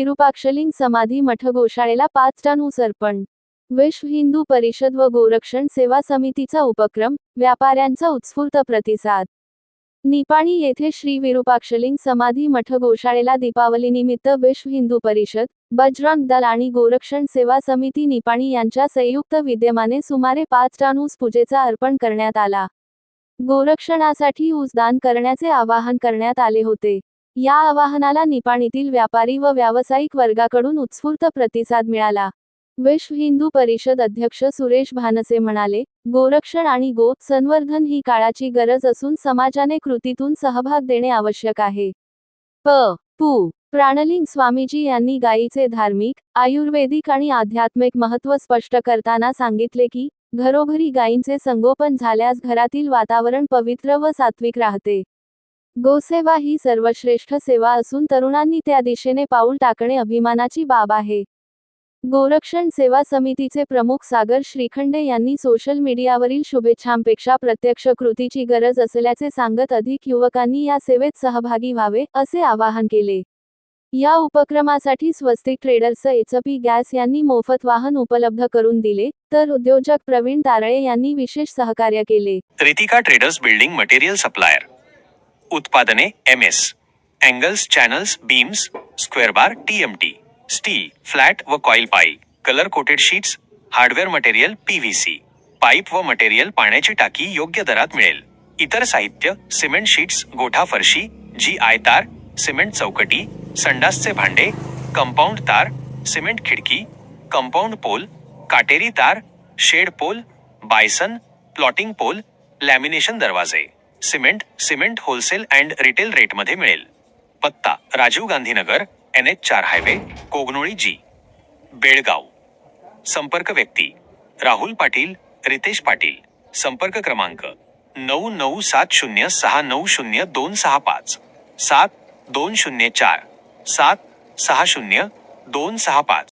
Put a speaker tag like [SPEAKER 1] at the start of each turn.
[SPEAKER 1] विरुपाक्षलिंग समाधी मठ गोशाळेला पाच टन ऊस अर्पण विश्व हिंदू परिषद व गोरक्षण सेवा समितीचा उपक्रम व्यापाऱ्यांचा उत्स्फूर्त प्रतिसाद. निपाणी येथे श्री विरूपाक्षलिंग समाधी मठ गोशाळेला दीपावलीनिमित्त विश्व हिंदू परिषद बजरंग दल आणि गोरक्षण सेवा समिती निपाणी यांच्या संयुक्त विद्यमाने सुमारे पाच टन ऊस पूजेचा अर्पण करण्यात आला. गोरक्षणासाठी ऊस दान करण्याचे आवाहन करण्यात आले होते. या आवाहनाला निपाणीतील व्यापारी व व्यावसायिक वर्गाकडून उत्स्फूर्त प्रतिसाद मिळाला. विश्व हिंदू परिषद अध्यक्ष सुरेश भानसे म्हणाले गोरक्षण आणि गो संवर्धन ही काळाची गरज असून समाजाने कृतीतून सहभाग देणे आवश्यक आहे. प. पू. प्राणलिंग स्वामीजी यांनी गायीचे धार्मिक आयुर्वेदिक आणि आध्यात्मिक महत्त्व स्पष्ट करताना सांगितले की घरोघरी गायींचे संगोपन झाल्यास घरातील वातावरण पवित्र व सात्विक राहते. गोसेवा ही सर्वश्रेष्ठ सेवा असून तरुणांनी त्या दिशेने पाऊल टाकणे अभिमानाची बाब आहे. गोरक्षण सेवा समितीचे प्रमुख सागर श्रीखंडे यांनी सोशल मीडियावरील शुभेच्छांपेक्षा प्रत्यक्ष कृतीची गरज असल्याचे सांगत अधिक युवकांनी या सेवेत सहभागी व्हावे असे आवाहन केले. या उपक्रमासाठी स्वस्तिक ट्रेडर्स एचपी गॅस यांनी मोफत वाहन उपलब्ध करून दिले तर उद्योजक प्रवीण तारळे यांनी विशेष सहकार्य केले.
[SPEAKER 2] Ritika traders building material supplier. उत्पादने M S angles channels beams square bar T M T steel flat व coil pipe colour coated sheets hardware material P V C pipe व मटेरियल पाण्याची टाकी योग्य दरात मिळेल. इतर साहित्य सिमेंट शीट्स गोठा फरशी जी आय तार सिमेंट चौकटी संडासचे भांडे कंपाऊंड तार सिमेंट खिडकी कंपाऊंड पोल काटेरी तार shed pole bison plotting pole lamination दरवाजे. Cement cement wholesale and retail रेटमध्ये मिळेल. पत्ता राजीव गांधी नगर एन एच चार हायवे कोगनोळी जी बेळगाव. संपर्क व्यक्ती राहुल पाटील रितेश पाटील. संपर्क क्रमांक नऊ नऊ सात शून्य सहा नऊ शून्य दोन सहा पाच सात दोन शून्य चार सात सहा शून्य दोन सहा पाच.